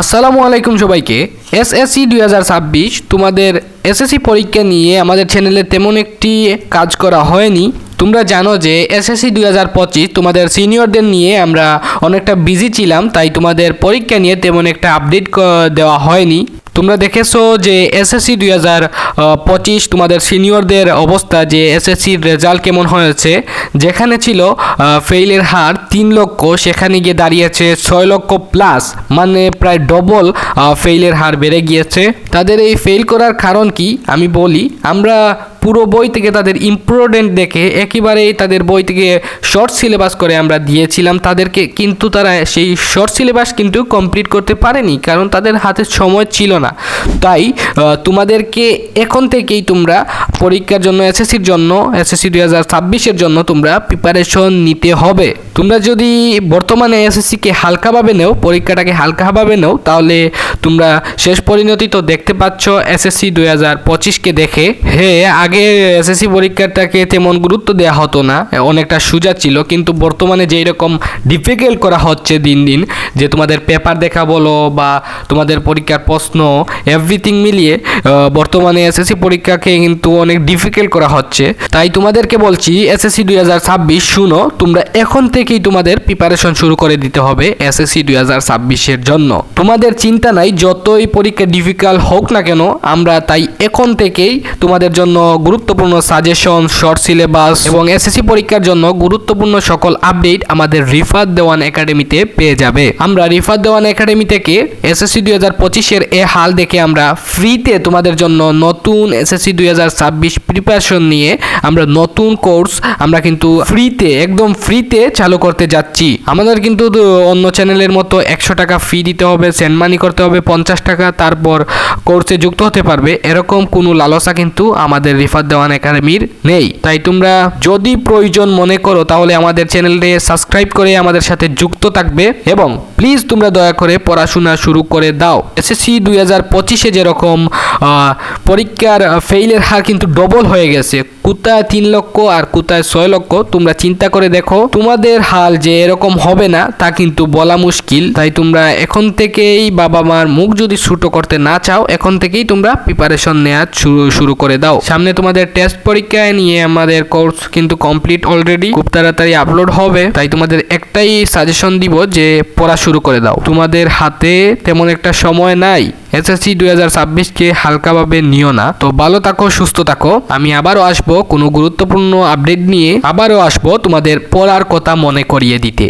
আসসালামু আলাইকুম সবাইকে। এসএসসি দুই হাজার ছাব্বিশ তোমাদের এসএসসি পরীক্ষা নিয়ে আমাদের চ্যানেলে তেমন একটি কাজ করা হয়নি। তোমরা জানো যে এসএসসি দুই হাজার পঁচিশ তোমাদের সিনিয়রদের নিয়ে আমরা অনেকটা বিজি ছিলাম, তাই তোমাদের পরীক্ষা নিয়ে তেমন একটা আপডেট দেওয়া হয়নি। তোমরা দেখেছ যে এসএসসি দুই হাজার পঁচিশ তোমাদের সিনিয়রদের অবস্থা যে এসএসসির রেজাল্ট কেমন হয়েছে? যেখানে ছিল ফেইলের হার তিন লক্ষ, সেখানে গিয়ে দাঁড়িয়েছে ছয় লক্ষ প্লাস মানে প্রায় ডবল ফেইলের হার বেড়ে গিয়েছে। তাদের এই ফেল করার কারণ কি? আমি বলি, আমরা পুরো বই থেকে তাদের ইম্পর্টেন্ট দেখে একেবারেই তাদের বই থেকে শর্ট সিলেবাস করে আমরা দিয়েছিলাম তাদেরকে, কিন্তু তারা সেই শর্ট সিলেবাস কিন্তু কমপ্লিট করতে পারেনি, কারণ তাদের হাতে সময় ছিল না। তাই তোমাদেরকে এখন থেকেই তোমরা পরীক্ষার জন্য এসএসসির জন্য, এসএসসি দুই হাজার ছাব্বিশের জন্য তোমরা প্রিপারেশন নিতে হবে। তোমরা যদি বর্তমানে এসএসসিকে হালকাভাবে নেও, পরীক্ষাটাকে হালকাভাবে নেও, তাহলে তোমরা শেষ পরিণতি তো দেখতে পাচ্ছ এসএসসি দুই হাজার পঁচিশকে দেখে। হ্যাঁ আগে এসএসসি পরীক্ষাটাকে তেমন গুরুত্ব দেওয়া হতো না, অনেকটা সোজা ছিল, কিন্তু বর্তমানে যেই রকম ডিফিকাল্ট করা হচ্ছে দিন দিন, যে তোমাদের পেপার দেখা বলো বা তোমাদের পরীক্ষার প্রশ্ন এভরিথিং মিলিয়ে বর্তমানে এসএসসি পরীক্ষাকে কিন্তু অনেক ডিফিকাল্ট করা হচ্ছে। তাই তোমাদেরকে বলছি এসএসসি দুই হাজার ছাব্বিশ শুনো, তোমরা এখন থেকেই তোমাদের প্রিপারেশন শুরু করে দিতে হবে এসএসসি দুই হাজার ছাব্বিশের জন্য। তোমাদের চিন্তা নাই, যতই পরীক্ষা ডিফিকাল্ট হোক না কেন, আমরা তাই এখন থেকেই তোমাদের জন্য গুরুত্বপূর্ণ সাজেশন শর্ট সিলেবাস এবং এসএসসি পরীক্ষার জন্য গুরুত্বপূর্ণ সকল আপডেট আমাদের রিফাত দেওয়ান একাডেমিতে পেয়ে যাবে। আমরা রিফাত দেওয়ান একাডেমি থেকে এসএসসি দুই হাজার পঁচিশের এ হাল দেখে আমরা ফ্রিতে তোমাদের জন্য নতুন এসএসসি দুই হাজার ছাব্বিশ প্রিপারেশন নিয়ে আমরা নতুন কোর্স আমরা কিন্তু ফ্রিতে একদম ফ্রিতে চালু করতে যাচ্ছি। আমাদের কিন্তু অন্য চ্যানেলের মতো একশো টাকা ফি দিতে হবে সেন্ড মানি করতে হবে, পঞ্চাশ টাকা, তারপর কোর্সে যুক্ত হতে পারবে। এরকম কোনো লালসা কিন্তু আমাদের রিফাত দেওয়ান একাডেমির নেই। তাই তোমরা যদি প্রয়োজন মনে করো, তাহলে আমাদের চ্যানেলটি সাবস্ক্রাইব করে আমাদের সাথে যুক্ত থাকবে এবং প্লিজ তোমরা দয়া করে পড়াশোনা শুরু করে দাও। এসএসসি দুই হাজার হাজার পঁচিশে যেরকম পরীক্ষার ফেইলের হার কিন্তু ডবল হয়ে গেছে। কোথায় তিন লক্ষ আর কোথায় ছয় লক্ষ, তোমরা চিন্তা করে দেখো। তোমাদের হাল যে এরকম হবে না, তা কিন্তু বলা মুশকিল। তাই তোমরা এখন থেকেই বাবা মার মুখ যদি ছোটো করতে না চাও, এখন থেকেই তোমরা প্রিপারেশন নেওয়া শুরু শুরু করে দাও। সামনে তোমাদের টেস্ট পরীক্ষায় নিয়ে আমাদের কোর্স কিন্তু কমপ্লিট অলরেডি খুব তাড়াতাড়ি আপলোড হবে। তাই তোমাদের একটাই সাজেশন দিব যে পড়া শুরু করে দাও। তোমাদের হাতে তেমন একটা সময় নাই। এসএসসি দুই হাজার ছাব্বিশকে হালকাভাবে নিও না। তো ভালো থাকো, সুস্থ থাকো। আমি আবারও আসব কোনো গুরুত্বপূর্ণ আপডেট নিয়ে আবারও আসব তোমাদের পড়ার কথা মনে করিয়ে দিতে।